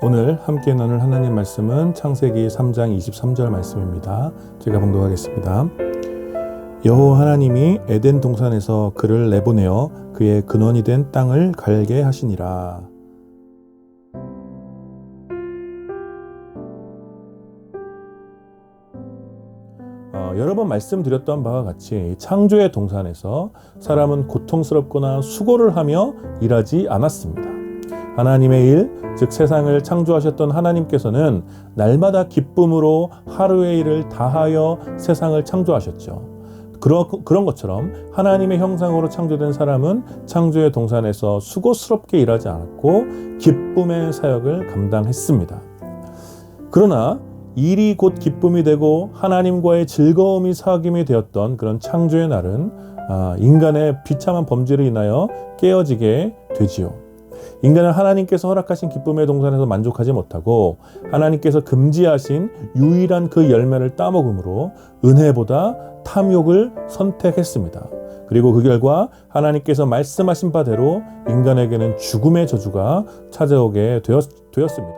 오늘 함께 나눌 하나님 말씀은 창세기 3장 23절 말씀입니다. 제가 봉독하겠습니다. 여호와 하나님이 에덴 동산에서 그를 내보내어 그의 근원이 된 땅을 갈게 하시니라. 어, 여러 번 말씀드렸던 바와 같이 창조의 동산에서 사람은 고통스럽거나 수고를 하며 일하지 않았습니다. 하나님의 일, 즉 세상을 창조하셨던 하나님께서는 날마다 기쁨으로 하루의 일을 다하여 세상을 창조하셨죠. 그런, 그런 것처럼 하나님의 형상으로 창조된 사람은 창조의 동산에서 수고스럽게 일하지 않았고 기쁨의 사역을 감당했습니다. 그러나 일이 곧 기쁨이 되고 하나님과의 즐거움이 사귐이 되었던 그런 창조의 날은 아, 인간의 비참한 범죄로 인하여 깨어지게 되지요. 인간은 하나님께서 허락하신 기쁨의 동산에서 만족하지 못하고 하나님께서 금지하신 유일한 그 열매를 따먹음으로 은혜보다 탐욕을 선택했습니다. 그리고 그 결과 하나님께서 말씀하신 바대로 인간에게는 죽음의 저주가 찾아오게 되었, 되었습니다.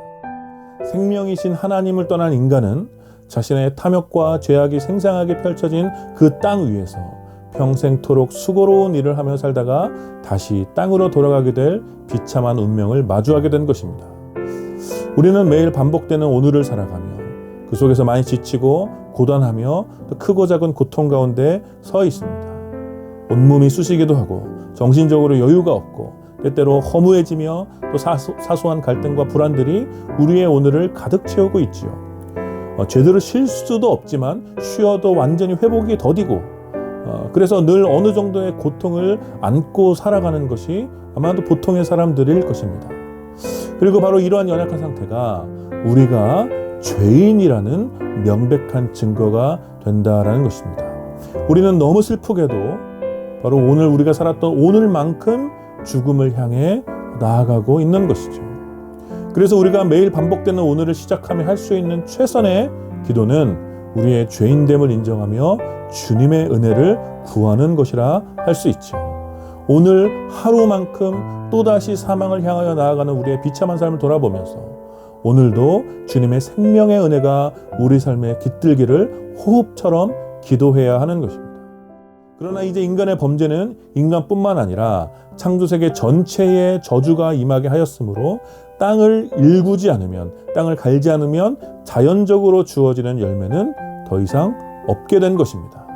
생명이신 하나님을 떠난 인간은 자신의 탐욕과 죄악이 생생하게 펼쳐진 그 땅 위에서 평생토록 수고로운 일을 하며 살다가 다시 땅으로 돌아가게 될 비참한 운명을 마주하게 된 것입니다. 우리는 매일 반복되는 오늘을 살아가며 그 속에서 많이 지치고 고단하며 또 크고 작은 고통 가운데 서 있습니다. 온몸이 쑤시기도 하고 정신적으로 여유가 없고 때때로 허무해지며 또 사소, 사소한 갈등과 불안들이 우리의 오늘을 가득 채우고 있지요. 어, 제대로 쉴 수도 없지만 쉬어도 완전히 회복이 더디고 어, 그래서 늘 어느 정도의 고통을 안고 살아가는 것이 아마도 보통의 사람들일 것입니다. 그리고 바로 이러한 연약한 상태가 우리가 죄인이라는 명백한 증거가 된다라는 것입니다. 우리는 너무 슬프게도 바로 오늘 우리가 살았던 오늘만큼 죽음을 향해 나아가고 있는 것이죠. 그래서 우리가 매일 반복되는 오늘을 시작하며 할 수 있는 최선의 기도는 우리의 죄인됨을 인정하며 주님의 은혜를 구하는 것이라 할 수 있죠. 오늘 하루만큼 또다시 사망을 향하여 나아가는 우리의 비참한 삶을 돌아보면서 오늘도 주님의 생명의 은혜가 우리 삶에 깃들기를 호흡처럼 기도해야 하는 것입니다. 그러나 이제 인간의 범죄는 인간뿐만 아니라 창조세계 전체에 저주가 임하게 하였으므로 땅을 일구지 않으면 땅을 갈지 않으면 자연적으로 주어지는 열매는 더 이상 없게 된 것입니다.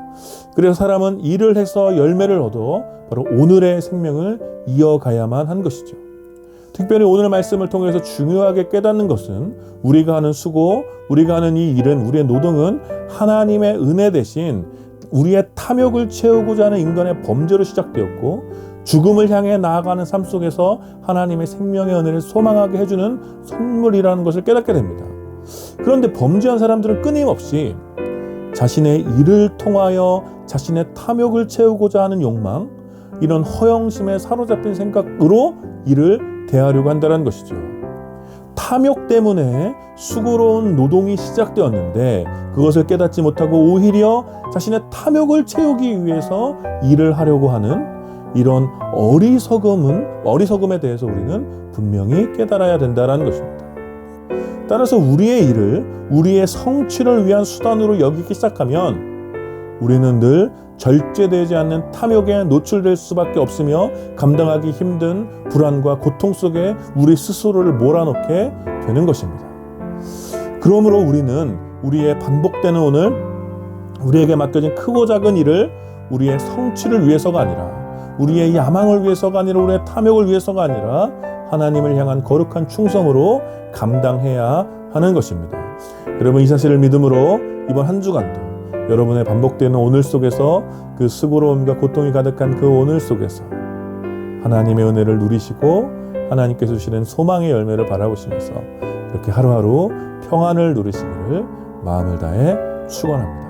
그래서 사람은 일을 해서 열매를 얻어 바로 오늘의 생명을 이어가야만 한 것이죠. 특별히 오늘 말씀을 통해서 중요하게 깨닫는 것은 우리가 하는 수고, 우리가 하는 이 일은 우리의 노동은 하나님의 은혜 대신 우리의 탐욕을 채우고자 하는 인간의 범죄로 시작되었고 죽음을 향해 나아가는 삶 속에서 하나님의 생명의 은혜를 소망하게 해주는 선물이라는 것을 깨닫게 됩니다. 그런데 범죄한 사람들은 끊임없이 자신의 일을 통하여 자신의 탐욕을 채우고자 하는 욕망, 이런 허영심에 사로잡힌 생각으로 일을 대하려고 한다는 것이죠. 탐욕 때문에 수고로운 노동이 시작되었는데 그것을 깨닫지 못하고 오히려 자신의 탐욕을 채우기 위해서 일을 하려고 하는 이런 어리석음은 어리석음에 대해서 우리는 분명히 깨달아야 된다는 것입니다. 따라서 우리의 일을 우리의 성취를 위한 수단으로 여기기 시작하면 우리는 늘 절제되지 않는 탐욕에 노출될 수밖에 없으며 감당하기 힘든 불안과 고통 속에 우리 스스로를 몰아넣게 되는 것입니다. 그러므로 우리는 우리의 반복되는 오늘 우리에게 맡겨진 크고 작은 일을 우리의 성취를 위해서가 아니라 우리의 야망을 위해서가 아니라 우리의 탐욕을 위해서가 아니라 하나님을 향한 거룩한 충성으로 감당해야 하는 것입니다. 여러분 이 사실을 믿음으로 이번 한 주간도 여러분의 반복되는 오늘 속에서 그 수고로움과 고통이 가득한 그 오늘 속에서 하나님의 은혜를 누리시고 하나님께서 주시는 소망의 열매를 바라보시면서 이렇게 하루하루 평안을 누리시기를 마음을 다해 축원합니다.